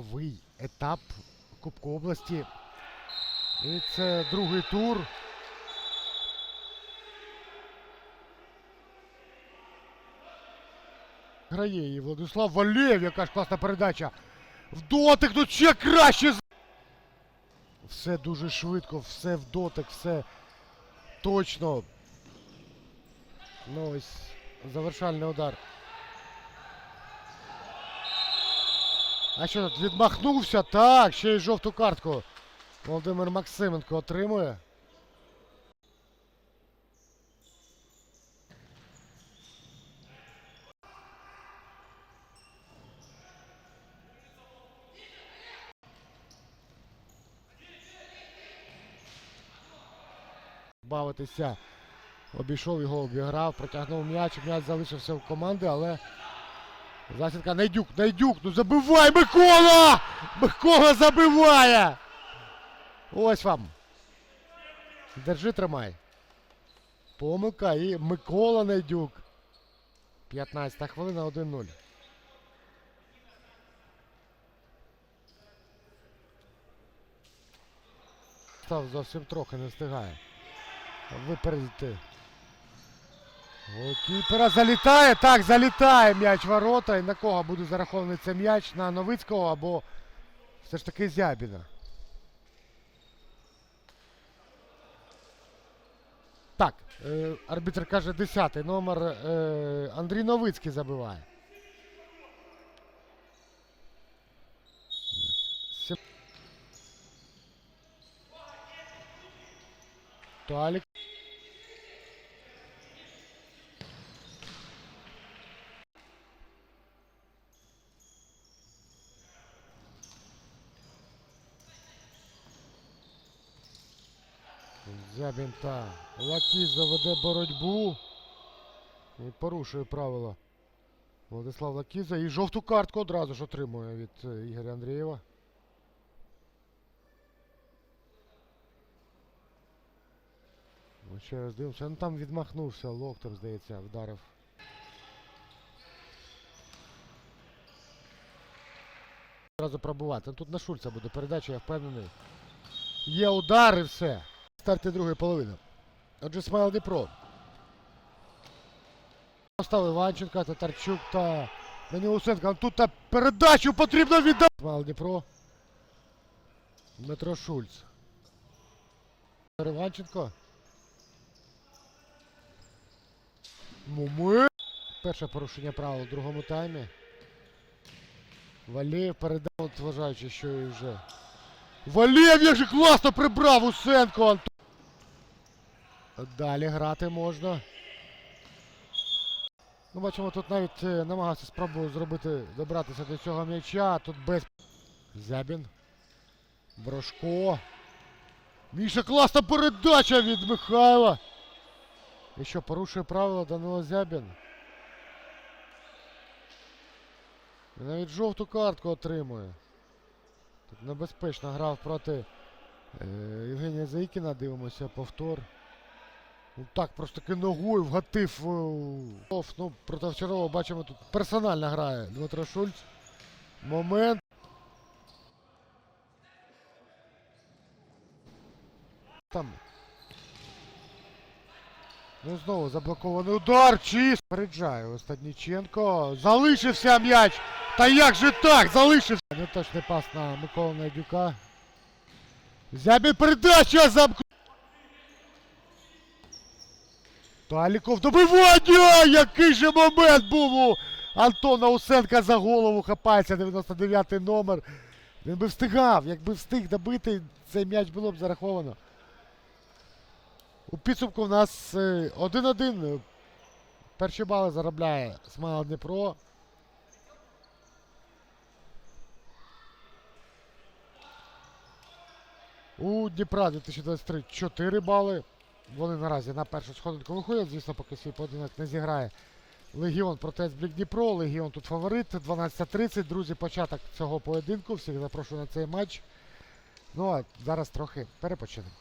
новий етап Кубку області. І це другий тур. Грає її Владислав Валєв, яка ж класна передача. В дотик тут ще краще. Все дуже швидко, все в дотик, все точно. Ну ось завершальний удар. А що тут відмахнувся? Так, ще й жовту картку. Володимир Максименко отримує. Бавитися. Обійшов його, обіграв, протягнув м'яч, м'яч залишився в команди, але засідка Найдюк, Найдюк, ну забивай Микола! Микола забиває! Ось вам. Держи, тримай. Помилка і Микола Найдюк. 15 хвилина 1-0. Став зовсім трохи не встигає. Випередити. У кіпера залітає. Так, залітає м'яч ворота. І на кого буде зарахований цей м'яч? На Новицького або все ж таки Зябіна. Так, е, арбітр каже 10 номер е, Андрій Новицький забиває. Сім- Талік. Зябін та Лакіза веде боротьбу. І порушує правила. Владислав Лакіза. І жовту картку одразу ж отримує від е, Ігоря Андрієва. Ще раз дивимося. Ну там відмахнувся локтем, здається, вдарив. Одразу пробувати. Ну, Тут на Шульца буде передача, я впевнений. Є удар і все. Старті другої половини. Отже, Смайл Дніпро. Поставив Іванченка, Татарчук та Данілусенко. Тут та передачу потрібно віддати. Смайл Дніпро. Дмитро Шульц. Іванченко. Муми. Перше порушення правил у другому таймі. Валєв передав, вважаючи, що і вже. Валєв, як же класно прибрав Усенко. Далі грати можна. Ну, бачимо, тут навіть е, намагався спробую зробити, добратися до цього м'яча. Тут без. Зябін. Брошко. Міша, класна передача від Михайла. І що, порушує правила Данило Зябін. І навіть жовту картку отримує. Тут небезпечно грав проти е, Євгенія Заїкіна. Дивимося повтор. Ну так, просто таки ногою вгатив. е, ну, проти Овчарова бачимо тут персонально грає Дмитро Шульц. Момент. Там. Ну знову заблокований удар. Чист. Переджає Остадніченко. Залишився м'яч. Та як же так? Залишився. Неточний пас на Миколу Найдюка. Зябін передача замку. Таліков добивання! Який же момент був у Антона Усенка за голову хапається 99-й номер. Він би встигав, якби встиг добити, цей м'яч було б зараховано. У підсумку у нас е, 1-1. Перші бали заробляє Смайл Дніпро. У Дніпра 2023 4 бали. Вони наразі на першу сходинку виходять. Звісно, поки свій поєдинок не зіграє. Легіон проти Блік Дніпро. Легіон тут фаворит. 12.30. Друзі, початок цього поєдинку. Всіх запрошую на цей матч. Ну а зараз трохи перепочинемо.